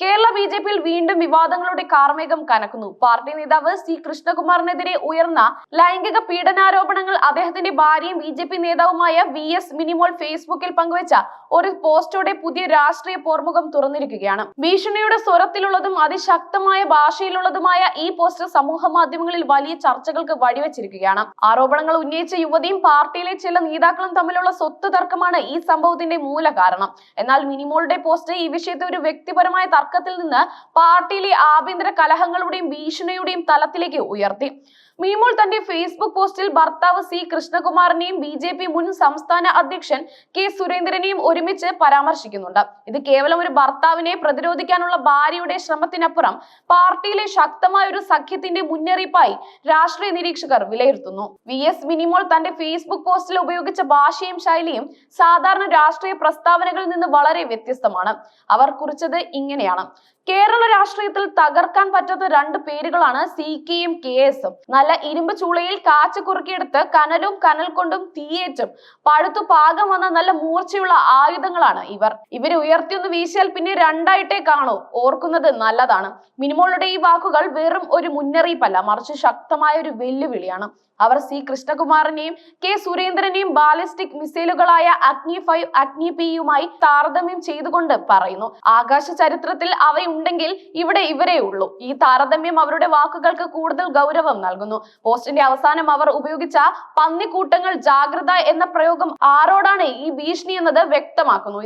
Kerala B J പിയിൽ വീണ്ടും വിവാദങ്ങളുടെ കാർമേഘം കനക്കുന്നു. പാർട്ടി നേതാവ് സി കൃഷ്ണകുമാറിനെതിരെ ഉയർന്ന ലൈംഗിക പീഡനാരോപണങ്ങൾ അദ്ദേഹത്തിന്റെ ഭാര്യയും ബി ജെ പി നേതാവുമായ വി എസ് മിനിമോൾ ഫേസ്ബുക്കിൽ പങ്കുവച്ച ഒരു പോസ്റ്റോടെ പുതിയ രാഷ്ട്രീയ പോർമുഖം തുറന്നിരിക്കുകയാണ്. ഭീഷണിയുടെ സ്വരത്തിലുള്ളതും അതിശക്തമായ ഭാഷയിലുള്ളതുമായ ഈ പോസ്റ്റ് സമൂഹ മാധ്യമങ്ങളിൽ വലിയ ചർച്ചകൾക്ക് വഴിവെച്ചിരിക്കുകയാണ്. ആരോപണങ്ങൾ ഉന്നയിച്ച യുവതിയും പാർട്ടിയിലെ ചില നേതാക്കളും തമ്മിലുള്ള സ്വത്ത് തർക്കമാണ് ഈ സംഭവത്തിന്റെ മൂല കാരണം എന്നാൽ മിനിമോളുടെ പോസ്റ്റ് ഈ വിഷയത്തെ ഒരു വ്യക്തിപരമായ തർക്കത്തിൽ നിന്ന് പാർട്ടിയിലെ ആഭ്യന്തര കലഹങ്ങളുടെയും ഭീഷണിയുടെയും തലത്തിലേക്ക് ഉയർത്തി. മിനിമോൾ തന്റെ ഫേസ്ബുക്ക് പോസ്റ്റിൽ ഭർത്താവ് സി കൃഷ്ണകുമാറിനെയും ബി ജെ പി മുൻ സംസ്ഥാന അധ്യക്ഷൻ കെ സുരേന്ദ്രനെയും ഒരുമിച്ച് പരാമർശിക്കുന്നുണ്ട്. ഇത് കേവലം ഒരു ഭർത്താവിനെ പ്രതിരോധിക്കാനുള്ള ഭാര്യയുടെ ശ്രമത്തിനപ്പുറം പാർട്ടിയിലെ ശക്തമായ ഒരു സഖ്യത്തിന്റെ മുന്നറിയിപ്പായി രാഷ്ട്രീയ നിരീക്ഷകർ വിലയിരുത്തുന്നു. വി എസ് മിനിമോൾ തന്റെ ഫേസ്ബുക്ക് പോസ്റ്റിൽ ഉപയോഗിച്ച ഭാഷയും ശൈലിയും സാധാരണ രാഷ്ട്രീയ പ്രസ്താവനകളിൽ നിന്ന് വളരെ വ്യത്യസ്തമാണ്. അവർ കുറിച്ചത് ഇങ്ങനെയാണ്. കേരള രാഷ്ട്രീയത്തിൽ തകർക്കാൻ പറ്റാത്ത രണ്ട് പേരുകളാണ് സി കെയും കെ എസും. നല്ല ഇരുമ്പ് ചൂളയിൽ കാച്ച കുറുക്കിയെടുത്ത് കനലും കനൽ കൊണ്ടും തീയേറ്റും. പഴുത്തു പാകം വന്ന നല്ല മൂർച്ചയുള്ള ആയുധങ്ങളാണ് ഇവർ. ഇവരെ ഉയർത്തിയൊന്ന് വീശിയാൽ പിന്നെ രണ്ടായിട്ടേ കാണൂ. ഓർക്കുന്നത് നല്ലതാണ്. മിനിമോളുടെ ഈ വാക്കുകൾ വെറും ഒരു മുന്നറിയിപ്പല്ല മറിച്ച് ശക്തമായ ഒരു വെല്ലുവിളിയാണ്. അവർ സി. കൃഷ്ണകുമാറിനെയും കെ. സുരേന്ദ്രനെയും ബാലിസ്റ്റിക് മിസൈലുകളായ അഗ്നി ഫൈവ് അഗ്നി പിയുമായി താരതമ്യം ചെയ്തുകൊണ്ട് പറയുന്നു. ആകാശ ചരിത്രത്തിൽ അവയുണ്ടെങ്കിൽ ഇവിടെ ഇവരേ ഉള്ളൂ. ഈ താരതമ്യം അവരുടെ വാക്കുകൾക്ക് കൂടുതൽ ഗൗരവം നൽകുന്നു പോസ്റ്റിന്റെ അവസാനം അവർ ഉപയോഗിച്ച പന്നിക്കൂട്ടങ്ങൾ ജാഗ്രത എന്ന പ്രയോഗം ആരോടാണ് ഈ ഭീഷണി എന്നത് വ്യക്തമാക്കുന്നു.